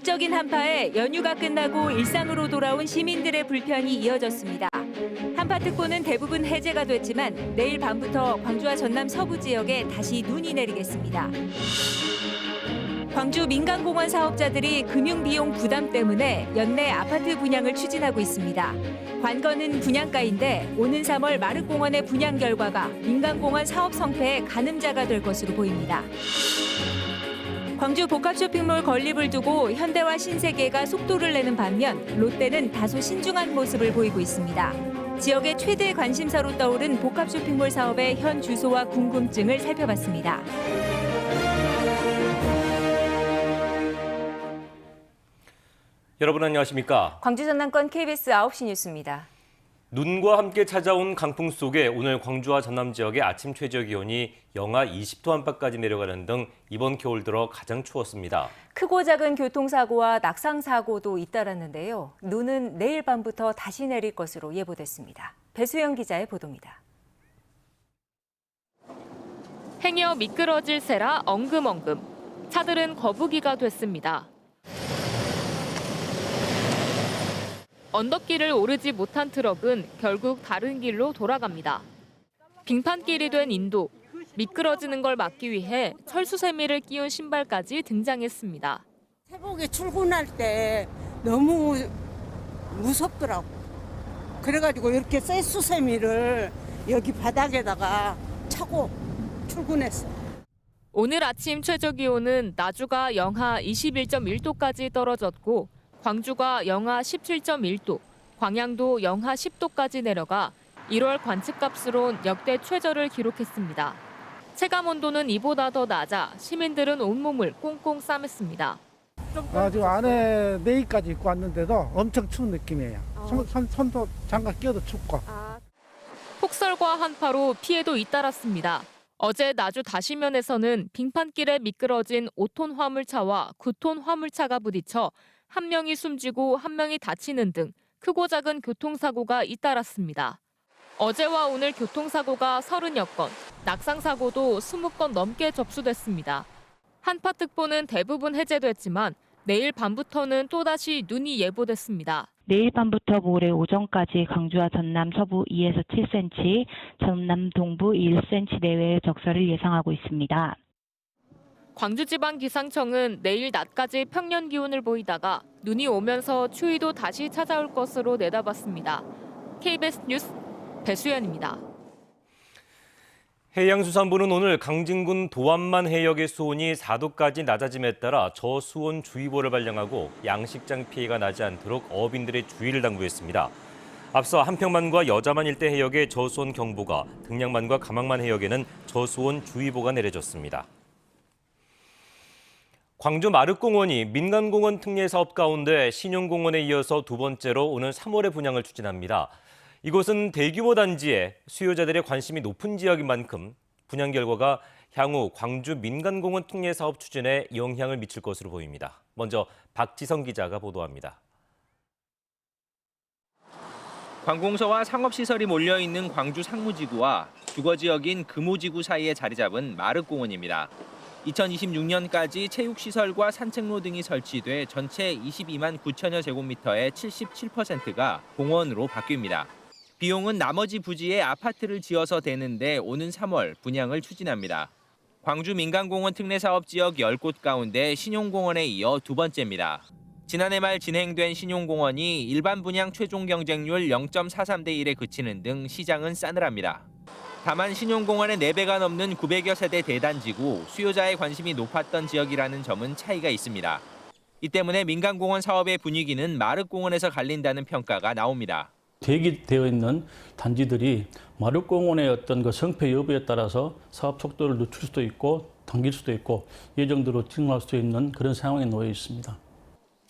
이국적인 한파에 연휴가 끝나고 일상으로 돌아온 시민들의 불편이 이어졌습니다. 한파 특보는 대부분 해제가 됐지만 내일 밤부터 광주와 전남 서부 지역에 다시 눈이 내리겠습니다. 광주 민간공원 사업자들이 금융 비용 부담 때문에 연내 아파트 분양을 추진하고 있습니다. 관건은 분양가인데 오는 3월 마륵공원의 분양 결과가 민간공원 사업 성패의 가늠자가 될 것으로 보입니다. 광주 복합 쇼핑몰 건립을 두고 현대와 신세계가 속도를 내는 반면 롯데는 다소 신중한 모습을 보이고 있습니다. 지역의 최대 관심사로 떠오른 복합 쇼핑몰 사업의 현 주소와 궁금증을 살펴봤습니다. 여러분 안녕하십니까? 광주 전남권 KBS 9시 뉴스입니다. 눈과 함께 찾아온 강풍 속에 오늘 광주와 전남 지역의 아침 최저 기온이 영하 20도 안팎까지 내려가는 등 이번 겨울 들어 가장 추웠습니다. 크고 작은 교통사고와 낙상사고도 잇따랐는데요. 눈은 내일 밤부터 다시 내릴 것으로 예보됐습니다. 배수영 기자의 보도입니다. 행여 미끄러질 새라 엉금엉금. 차들은 거북이가 됐습니다. 언덕길을 오르지 못한 트럭은 결국 다른 길로 돌아갑니다. 빙판길이 된 인도. 미끄러지는 걸 막기 위해 철수세미를 끼운 신발까지 등장했습니다. 새벽에 출근할 때 너무 무섭더라고. 그래가지고 이렇게 쇠수세미를 여기 바닥에다가 차고 출근했어. 오늘 아침 최저 기온은 나주가 영하 21.1도까지 떨어졌고 광주가 영하 17.1도, 광양도 영하 10도까지 내려가 1월 관측값으론 역대 최저를 기록했습니다. 체감 온도는 이보다 더 낮아 시민들은 온몸을 꽁꽁 싸맸습니다. 아, 지금 안에 내의까지 입고 왔는데도 엄청 추운 느낌이에요. 손, 손, 손도 장갑 끼어도 춥고. 폭설과 한파로 피해도 잇따랐습니다. 어제 나주 다시면에서는 빙판길에 미끄러진 5톤 화물차와 9톤 화물차가 부딪혀 한 명이 숨지고 한 명이 다치는 등 크고 작은 교통사고가 잇따랐습니다. 어제와 오늘 교통사고가 30여 건, 낙상사고도 20건 넘게 접수됐습니다. 한파특보는 대부분 해제됐지만 내일 밤부터는 또다시 눈이 예보됐습니다. 내일 밤부터 모레 오전까지 강주와 전남 서부 2에서 7cm, 전남 동부 1cm 내외의 적설을 예상하고 있습니다. 광주지방기상청은 내일 낮까지 평년 기온을 보이다가 눈이 오면서 추위도 다시 찾아올 것으로 내다봤습니다. KBS 뉴스 배수연입니다. 해양수산부는 오늘 강진군 도안만 해역의 수온이 4도까지 낮아짐에 따라 저수온 주의보를 발령하고 양식장 피해가 나지 않도록 어민들의 주의를 당부했습니다. 앞서 한평만과 여자만 일대 해역의 저수온 경보가, 등량만과 가망만 해역에는 저수온 주의보가 내려졌습니다. 광주 마륵공원이 민간공원 특례 사업 가운데 신용공원에 이어서 두 번째로 오는 3월에 분양을 추진합니다. 이곳은 대규모 단지에 수요자들의 관심이 높은 지역인 만큼 분양 결과가 향후 광주 민간공원 특례 사업 추진에 영향을 미칠 것으로 보입니다. 먼저 박지성 기자가 보도합니다. 관공서와 상업시설이 몰려있는 광주 상무지구와 주거지역인 금호지구 사이에 자리 잡은 마륵공원입니다. 2026년까지 체육시설과 산책로 등이 설치돼 전체 22만 9천여 제곱미터의 77%가 공원으로 바뀝니다. 비용은 나머지 부지에 아파트를 지어서 대는데 오는 3월 분양을 추진합니다. 광주 민간공원 특례 사업 지역 10곳 가운데 신용공원에 이어 두 번째입니다. 지난해 말 진행된 신용공원이 일반 분양 최종 경쟁률 0.43대 1에 그치는 등 시장은 싸늘합니다. 다만 신용공원의 4배가 넘는 900여 세대 대단지고 수요자의 관심이 높았던 지역이라는 점은 차이가 있습니다. 이 때문에 민간공원 사업의 분위기는 마륵공원에서 갈린다는 평가가 나옵니다. 대기되어 있는 단지들이 마륵공원의 어떤 그 성패 여부에 따라서 사업 속도를 늦출 수도 있고 당길 수도 있고 예정대로 진행할 수 있는 그런 상황에 놓여 있습니다.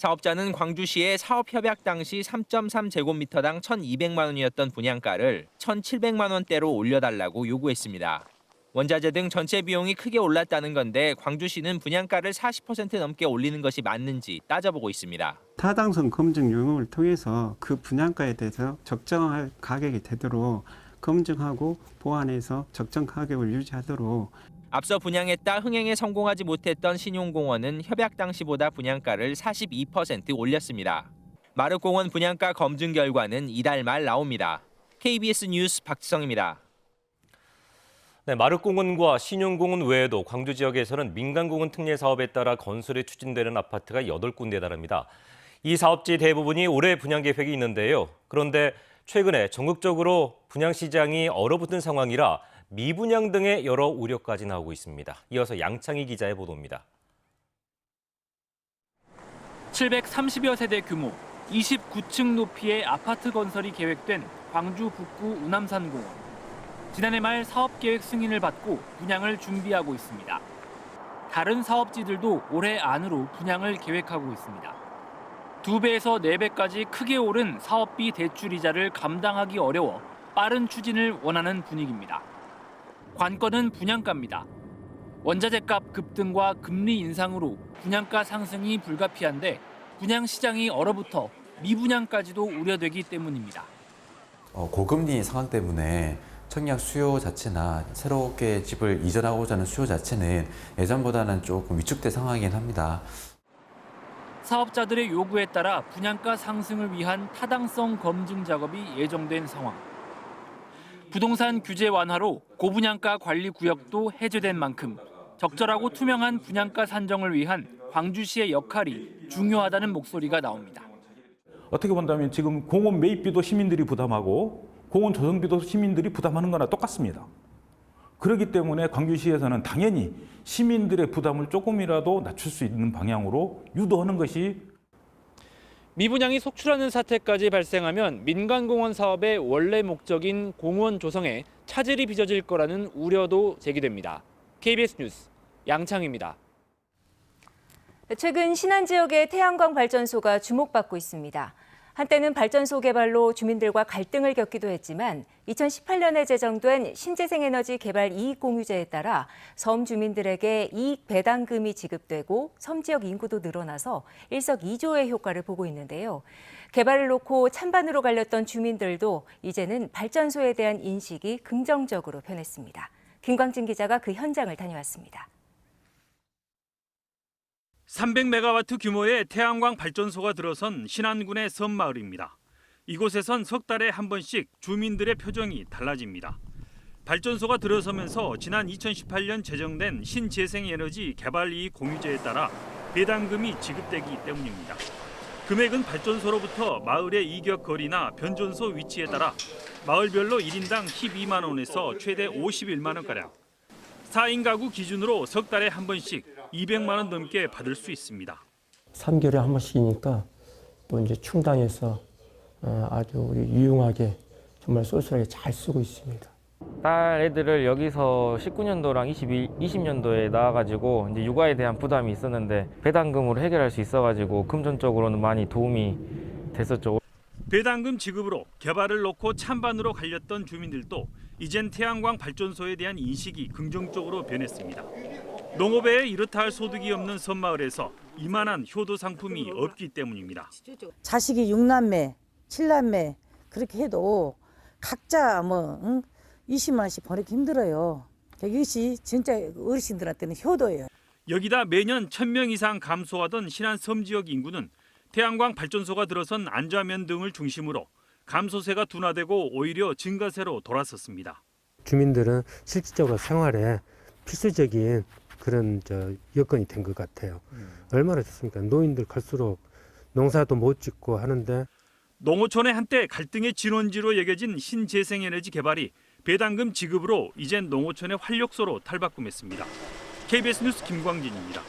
사업자는 광주시의 사업 협약 당시 3.3제곱미터당 1,200만 원이었던 분양가를 1,700만 원대로 올려달라고 요구했습니다. 원자재 등 전체 비용이 크게 올랐다는 건데 광주시는 분양가를 40% 넘게 올리는 것이 맞는지 따져보고 있습니다. 타당성 검증 요금을 통해서 그 분양가에 대해서 적정할 가격이 되도록 검증하고 보완해서 적정 가격을 유지하도록 앞서 분양했다 흥행에 성공하지 못했던 신용공원은 협약 당시보다 분양가를 42% 올렸습니다. 마륵공원 분양가 검증 결과는 이달 말 나옵니다. KBS 뉴스 박지성입니다. 네, 마륵공원과 신용공원 외에도 광주 지역에서는 민간공원 특례 사업에 따라 건설이 추진되는 아파트가 8군데에 달합니다. 이 사업지 대부분이 올해 분양 계획이 있는데요. 그런데 최근에 전국적으로 분양 시장이 얼어붙은 상황이라 미분양 등의 여러 우려까지 나오고 있습니다. 이어서 양창희 기자의 보도입니다. 730여 세대 규모 29층 높이의 아파트 건설이 계획된 광주 북구 우남산공원. 지난해 말 사업 계획 승인을 받고 분양을 준비하고 있습니다. 다른 사업지들도 올해 안으로 분양을 계획하고 있습니다. 두 배에서 네 배까지 크게 오른 사업비 대출 이자를 감당하기 어려워 빠른 추진을 원하는 분위기입니다. 관건은 분양가입니다. 원자재값 급등과 금리 인상으로 분양가 상승이 불가피한데 분양 시장이 얼어붙어 미분양까지도 우려되기 때문입니다. 어, 고금리 상황 때문에 청약 수요 자체나 새롭게 집을 이전하고자 하는 수요 자체는 예전보다는 조금 위축된 상황이긴 합니다. 사업자들의 요구에 따라 분양가 상승을 위한 타당성 검증 작업이 예정된 상황. 부동산 규제 완화로 고분양가 관리 구역도 해제된 만큼 적절하고 투명한 분양가 산정을 위한 광주시의 역할이 중요하다는 목소리가 나옵니다. 어떻게 본다면 지금 공원 매입비도 시민들이 부담하고 공원 조성비도 시민들이 부담하는 거나 똑같습니다. 그렇기 때문에 광주시에서는 당연히 시민들의 부담을 조금이라도 낮출 수 있는 방향으로 유도하는 것이 미분양이 속출하는 사태까지 발생하면 민간공원 사업의 원래 목적인 공원 조성에 차질이 빚어질 거라는 우려도 제기됩니다. KBS 뉴스 양창입니다. 최근 신안 지역의 태양광 발전소가 주목받고 있습니다. 한때는 발전소 개발로 주민들과 갈등을 겪기도 했지만 2018년에 제정된 신재생에너지 개발 이익 공유제에 따라 섬 주민들에게 이익 배당금이 지급되고 섬 지역 인구도 늘어나서 일석이조의 효과를 보고 있는데요. 개발을 놓고 찬반으로 갈렸던 주민들도 이제는 발전소에 대한 인식이 긍정적으로 변했습니다. 김광진 기자가 그 현장을 다녀왔습니다. 300메가와트 규모의 태양광 발전소가 들어선 신안군의 섬 마을입니다. 이곳에선 석 달에 한 번씩 주민들의 표정이 달라집니다. 발전소가 들어서면서 지난 2018년 제정된 신재생에너지 개발이익 공유제에 따라 배당금이 지급되기 때문입니다. 금액은 발전소로부터 마을의 이격 거리나 변전소 위치에 따라 마을별로 1인당 12만 원에서 최대 51만 원가량, 4인 가구 기준으로 석 달에 한 번씩 200만 원 넘게 받을 수 있습니다. 3개월에 한 번씩이니까 또 이제 충당해서 어, 아주 우리 유용하게 정말 쏠쏠하게 잘 쓰고 있습니다. 딸 애들을 여기서 19년도랑 22, 20년도에 나와가지고 이제 육아에 대한 부담이 있었는데 배당금으로 해결할 수 있어가지고 금전적으로는 많이 도움이 됐었죠. 배당금 지급으로 개발을 놓고 찬반으로 갈렸던 주민들도 이젠 태양광 발전소에 대한 인식이 긍정적으로 변했습니다. 농업에 이렇다 할 소득이 없는 섬마을에서 이만한 효도 상품이 없기 때문입니다. 자식이 6남매, 7남매 그렇게 해도 각자 뭐 응? 20만 원씩 보내기 힘들어요. 이것이 진짜 어르신들한테는 효도예요. 여기다 매년 1000명 이상 감소하던 신안 섬 지역 인구는 태양광 발전소가 들어선 안좌면 등을 중심으로 감소세가 둔화되고 오히려 증가세로 돌아섰습니다. 주민들은 실질적으로 생활에 필수적인 그런 저 여건이 된 것 같아요. 얼마나 좋습니까? 노인들 갈수록 농사도 못 짓고 하는데 농어촌의 한때 갈등의 진원지로 여겨진 신재생에너지 개발이 배당금 지급으로 이젠 농어촌의 활력소로 탈바꿈했습니다. KBS 뉴스 김광진입니다.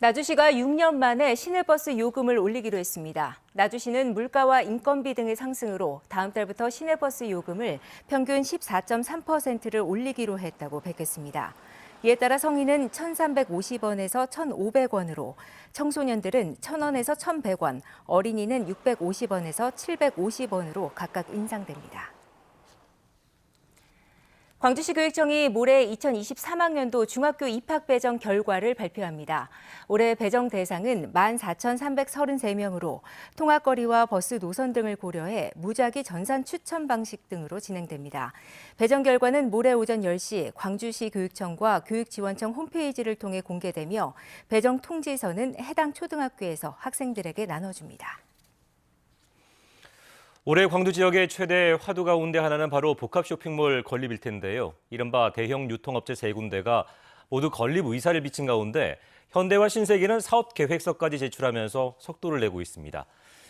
나주시가 6년 만에 시내버스 요금을 올리기로 했습니다. 나주시는 물가와 인건비 등의 상승으로 다음 달부터 시내버스 요금을 평균 14.3%를 올리기로 했다고 밝혔습니다. 이에 따라 성인은 1,350원에서 1,500원으로, 청소년들은 1,000원에서 1,100원, 어린이는 650원에서 750원으로 각각 인상됩니다. 광주시 교육청이 모레 2023학년도 중학교 입학 배정 결과를 발표합니다. 올해 배정 대상은 14,333명으로 통학거리와 버스 노선 등을 고려해 무작위 전산 추천 방식 등으로 진행됩니다. 배정 결과는 모레 오전 10시 광주시 교육청과 교육지원청 홈페이지를 통해 공개되며 배정 통지서는 해당 초등학교에서 학생들에게 나눠줍니다. 올해 광주 지역의 최대 화두 가운데 하나는 바로 복합 쇼핑몰 건립일 텐데요. 이른바 대형 유통업체 세 군데가 모두 건립 의사를 비친 가운데 현대와 신세계는 사업 계획서까지 제출하면서 속도를 내고 있습니다.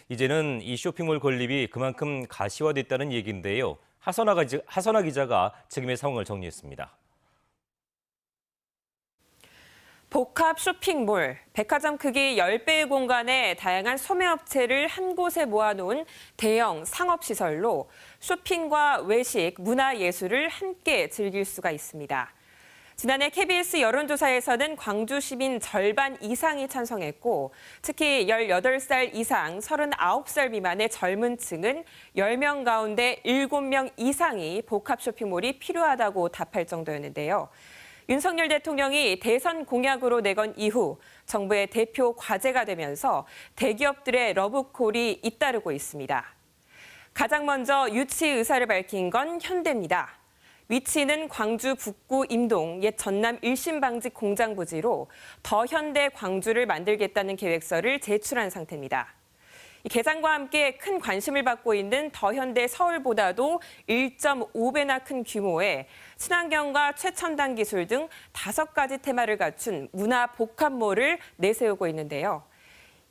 이제는 이 쇼핑몰 건립이 그만큼 가시화됐다는 얘기인데요. 하선아, 기자, 하선아 기자가 지금의 상황을 정리했습니다. 복합 쇼핑몰, 백화점 크기 10배의 공간에 다양한 소매업체를 한 곳에 모아놓은 대형 상업시설로 쇼핑과 외식, 문화예술을 함께 즐길 수가 있습니다. 지난해 KBS 여론조사에서는 광주 시민 절반 이상이 찬성했고 특히 18살 이상 39살 미만의 젊은 층은 10명 가운데 7명 이상이 복합 쇼핑몰이 필요하다고 답할 정도였는데요. 윤석열 대통령이 대선 공약으로 내건 이후 정부의 대표 과제가 되면서 대기업들의 러브콜이 잇따르고 있습니다. 가장 먼저 유치 의사를 밝힌 건 현대입니다. 위치는 광주 북구 임동 옛 전남 일심방직 공장 부지로 더 현대 광주를 만들겠다는 계획서를 제출한 상태입니다. 이 개장과 함께 큰 관심을 받고 있는 더현대 서울보다도 1.5배나 큰 규모의 친환경과 최첨단 기술 등 다섯 가지 테마를 갖춘 문화 복합몰을 내세우고 있는데요.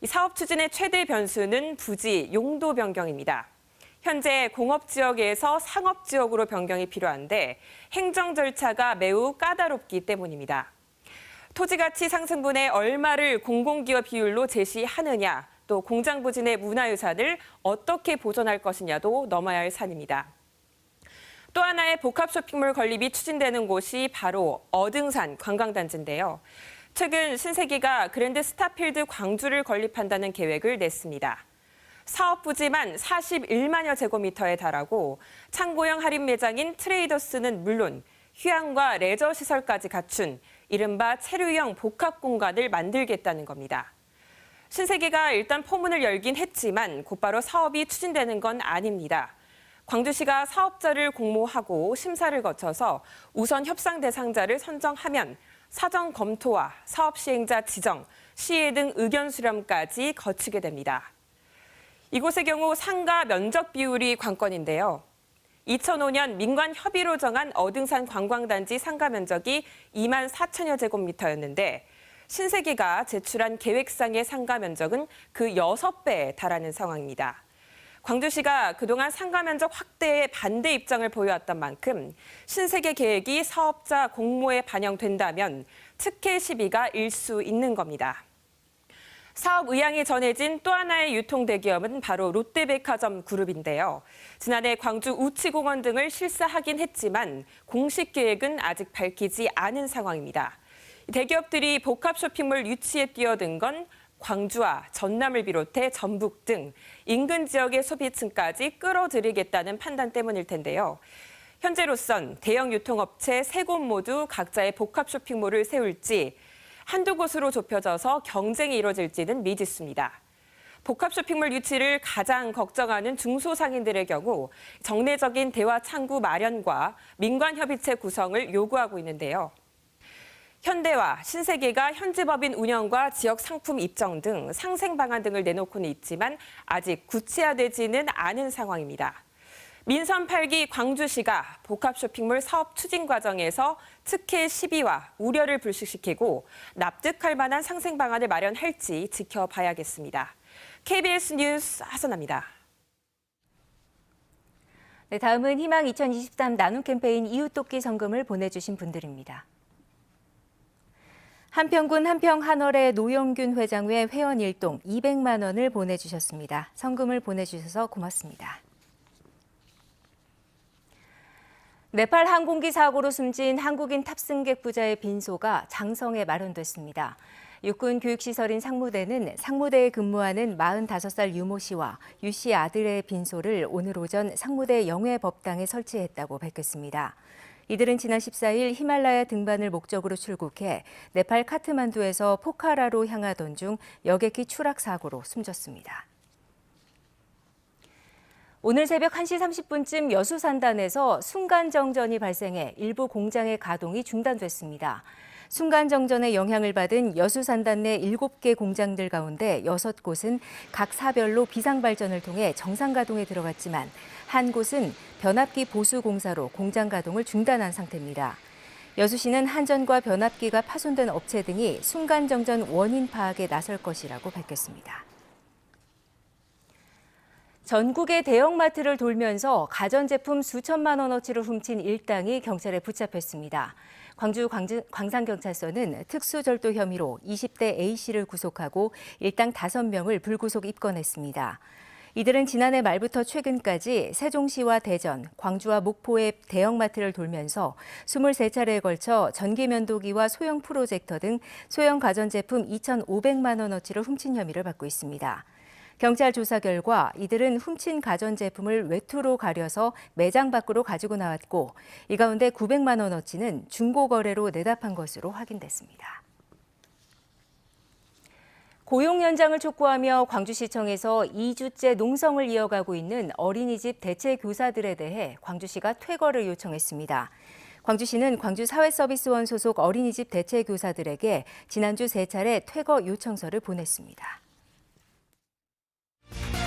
이 사업 추진의 최대 변수는 부지 용도 변경입니다. 현재 공업 지역에서 상업 지역으로 변경이 필요한데 행정 절차가 매우 까다롭기 때문입니다. 토지 가치 상승분의 얼마를 공공기업 비율로 제시하느냐, 또 공장 부진의 문화유산을 어떻게 보존할 것이냐도 넘어야 할 산입니다. 또 하나의 복합 쇼핑몰 건립이 추진되는 곳이 바로 어등산 관광단지인데요. 최근 신세계가 그랜드 스타필드 광주를 건립한다는 계획을 냈습니다. 사업 부지만 41만여 제곱미터에 달하고 창고형 할인 매장인 트레이더스는 물론 휴양과 레저 시설까지 갖춘 이른바 체류형 복합 공간을 만들겠다는 겁니다. 신세계가 일단 포문을 열긴 했지만 곧바로 사업이 추진되는 건 아닙니다. 광주시가 사업자를 공모하고 심사를 거쳐서 우선 협상 대상자를 선정하면 사정 검토와 사업 시행자 지정, 시혜 등 의견 수렴까지 거치게 됩니다. 이곳의 경우 상가 면적 비율이 관건인데요. 2005년 민관 협의로 정한 어등산 관광단지 상가 면적이 2만 4천여 제곱미터였는데 신세계가 제출한 계획상의 상가 면적은 그 6배에 달하는 상황입니다. 광주시가 그동안 상가 면적 확대에 반대 입장을 보여왔던 만큼 신세계 계획이 사업자 공모에 반영된다면 특혜 시비가 일수 있는 겁니다. 사업 의향이 전해진 또 하나의 유통 대기업은 바로 롯데백화점 그룹인데요. 지난해 광주 우치공원 등을 실사하긴 했지만 공식 계획은 아직 밝히지 않은 상황입니다. 대기업들이 복합 쇼핑몰 유치에 뛰어든 건 광주와 전남을 비롯해 전북 등 인근 지역의 소비층까지 끌어들이겠다는 판단 때문일 텐데요. 현재로선 대형 유통업체 세 곳 모두 각자의 복합 쇼핑몰을 세울지 한두 곳으로 좁혀져서 경쟁이 이뤄질지는 미지수입니다. 복합 쇼핑몰 유치를 가장 걱정하는 중소상인들의 경우 정례적인 대화 창구 마련과 민관 협의체 구성을 요구하고 있는데요. 현대와 신세계가 현지 법인 운영과 지역 상품 입점 등 상생 방안 등을 내놓고는 있지만 아직 구체화되지는 않은 상황입니다. 민선 8기 광주시가 복합 쇼핑몰 사업 추진 과정에서 특혜 시비와 우려를 불식시키고 납득할 만한 상생 방안을 마련할지 지켜봐야겠습니다. KBS 뉴스 하선아입니다. 네, 다음은 희망 2023 나눔 캠페인 이웃돕기 성금을 보내주신 분들입니다. 한평군 한평 한월의 노영균 회장 외 회원 일동 200만 원을 보내주셨습니다. 성금을 보내주셔서 고맙습니다. 네팔 항공기 사고로 숨진 한국인 탑승객 부자의 빈소가 장성에 마련됐습니다. 육군 교육시설인 상무대는 상무대에 근무하는 45살 유모 씨와 유 씨 아들의 빈소를 오늘 오전 상무대 영회법당에 설치했다고 밝혔습니다. 이들은 지난 14일 히말라야 등반을 목적으로 출국해 네팔 카트만두에서 포카라로 향하던 중 여객기 추락 사고로 숨졌습니다. 오늘 새벽 1시 30분쯤 여수 산단에서 순간 정전이 발생해 일부 공장의 가동이 중단됐습니다. 순간정전의 영향을 받은 여수산단 내 7개 공장들 가운데 6곳은 각 사별로 비상발전을 통해 정상 가동에 들어갔지만 한 곳은 변압기 보수 공사로 공장 가동을 중단한 상태입니다. 여수시는 한전과 변압기가 파손된 업체 등이 순간정전 원인 파악에 나설 것이라고 밝혔습니다. 전국의 대형마트를 돌면서 가전제품 수천만 원어치를 훔친 일당이 경찰에 붙잡혔습니다. 광주 광산경찰서는 특수절도 혐의로 20대 A씨를 구속하고 일당 5명을 불구속 입건했습니다. 이들은 지난해 말부터 최근까지 세종시와 대전, 광주와 목포의 대형마트를 돌면서 23차례에 걸쳐 전기면도기와 소형 프로젝터 등 소형 가전제품 2,500만 원어치를 훔친 혐의를 받고 있습니다. 경찰 조사 결과 이들은 훔친 가전제품을 외투로 가려서 매장 밖으로 가지고 나왔고 이 가운데 900만 원어치는 중고거래로 내답한 것으로 확인됐습니다. 고용 연장을 촉구하며 광주시청에서 2주째 농성을 이어가고 있는 어린이집 대체 교사들에 대해 광주시가 퇴거를 요청했습니다. 광주시는 광주사회서비스원 소속 어린이집 대체 교사들에게 지난주 세 차례 퇴거 요청서를 보냈습니다. Bye.